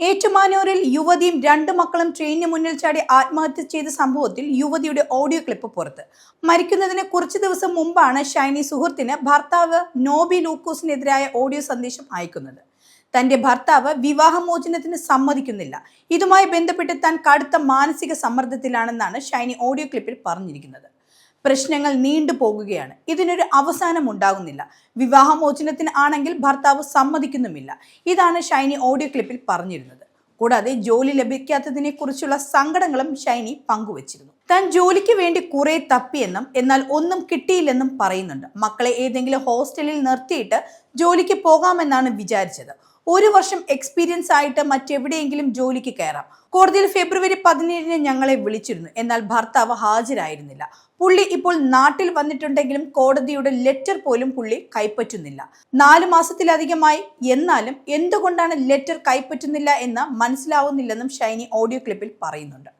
ഏറ്റുമാനൂരിൽ യുവതിയും രണ്ട് മക്കളും ട്രെയിനിന് മുന്നിൽ ചാടി ആത്മഹത്യ ചെയ്ത സംഭവത്തിൽ യുവതിയുടെ ഓഡിയോ ക്ലിപ്പ് പുറത്ത്. മരിക്കുന്നതിന് കുറച്ച് ദിവസം മുമ്പാണ് ഷൈനി സുഹൃത്തിന് ഭർത്താവ് നോബി ലൂക്കോസിനെതിരായ ഓഡിയോ സന്ദേശം അയക്കുന്നത്. തന്റെ ഭർത്താവ് വിവാഹമോചനത്തിന് സമ്മതിക്കുന്നില്ല. ഇതുമായി ബന്ധപ്പെട്ട് താൻ കടുത്ത മാനസിക സമ്മർദ്ദത്തിലാണെന്നാണ് ഷൈനി ഓഡിയോ ക്ലിപ്പിൽ പറഞ്ഞിരിക്കുന്നത്. പ്രശ്നങ്ങൾ നീണ്ടു പോകുകയാണ്. ഇതിനൊരു അവസാനം ഉണ്ടാകുന്നില്ല. വിവാഹമോചനത്തിന് ആണെങ്കിൽ ഭർത്താവ് സമ്മതിക്കുന്നുമില്ല. ഇതാണ് ഷൈനി ഓഡിയോ ക്ലിപ്പിൽ പറഞ്ഞിരുന്നത്. കൂടാതെ ജോലി ലഭിക്കാത്തതിനെ കുറിച്ചുള്ള സങ്കടങ്ങളും ഷൈനി പങ്കുവച്ചിരുന്നു. താൻ ജോലിക്ക് വേണ്ടി കുറെ തപ്പിയെന്നും എന്നാൽ ഒന്നും കിട്ടിയില്ലെന്നും പറയുന്നുണ്ട്. മക്കളെ ഏതെങ്കിലും ഹോസ്റ്റലിൽ നിർത്തിയിട്ട് ജോലിക്ക് പോകാമെന്നാണ് വിചാരിച്ചത്. ഒരു വർഷം എക്സ്പീരിയൻസ് ആയിട്ട് മറ്റെവിടെയെങ്കിലും ജോലിക്ക് കയറാം. കോടതിയിൽ ഫെബ്രുവരി പതിനേഴിന് ഞങ്ങളെ വിളിച്ചിരുന്നു. എന്നാൽ ഭർത്താവ് ഹാജരായിരുന്നില്ല. പുള്ളി ഇപ്പോൾ നാട്ടിൽ വന്നിട്ടുണ്ടെങ്കിലും കോടതിയുടെ ലെറ്റർ പോലും പുള്ളി കൈപ്പറ്റുന്നില്ല. നാല് മാസത്തിലധികമായി എന്നാലും എന്തുകൊണ്ടാണ് ലെറ്റർ കൈപ്പറ്റുന്നില്ല എന്ന് മനസ്സിലാവുന്നില്ലെന്നും ഷൈനി ഓഡിയോ ക്ലിപ്പിൽ പറയുന്നുണ്ട്.